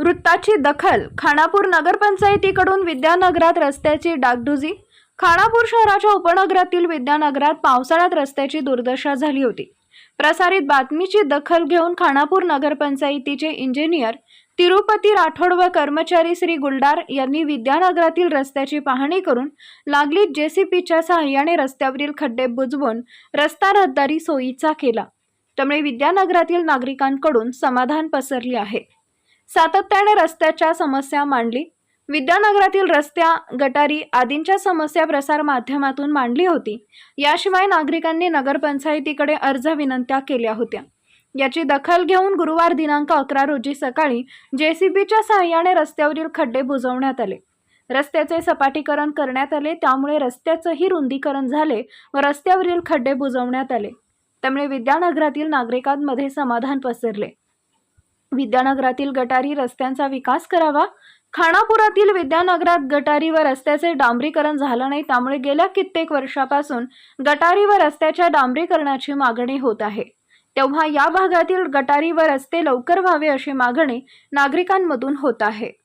वृत्ताची दखल खानापूर नगरपंचायतीकडून विद्यानगरात रस्त्याची डागडुजी. खानापूर शहराच्या उपनगरातील विद्यानगरात पावसाळ्यात रस्त्याची दुर्दशा झाली होती. प्रसारित बातमीची दखल घेऊन खानापूर नगरपंचायतीचे इंजिनियर तिरुपती राठोड व कर्मचारी श्री गुलडार यांनी विद्यानगरातील रस्त्याची पाहणी करून लागली जेसीपीच्या सहाय्याने रस्त्यावरील खड्डे बुजवून रस्ता रहदारी सोयीचा केला. त्यामुळे विद्यानगरातील नागरिकांकडून समाधान पसरले आहे. सातत्याने रस्त्याच्या समस्या मांडली. विद्यानगरातील रस्त्या गटारी आदींच्या समस्या प्रसार माध्यमातून मांडली होती. याशिवाय नागरिकांनी नगरपंचायतीकडे अर्ज विनंत्या केल्या होत्या. याची दखल घेऊन गुरुवार दिनांक अकरा रोजी सकाळी जेसीबीच्या सहाय्याने रस्त्यावरील खड्डे बुजवण्यात आले. रस्त्याचे सपाटीकरण करण्यात आले त्यामुळे रस्त्याचंही रुंदीकरण झाले व रस्त्यावरील खड्डे बुजवण्यात आले. त्यामुळे विद्यानगरातील नागरिकांमध्ये समाधान पसरले. विद्यानगरातील गटारी रस्त्यांचा विकास करावा. खानापुरातील विद्यानगरात गटारी व रस्त्याचे डांबरीकरण झालं नाही त्यामुळे गेल्या कित्येक वर्षापासून गटारी व रस्त्याच्या डांबरीकरणाची मागणी होत आहे. तेव्हा या भागातील गटारी व रस्ते लवकर व्हावे अशी मागणी नागरिकांमधून होत आहे.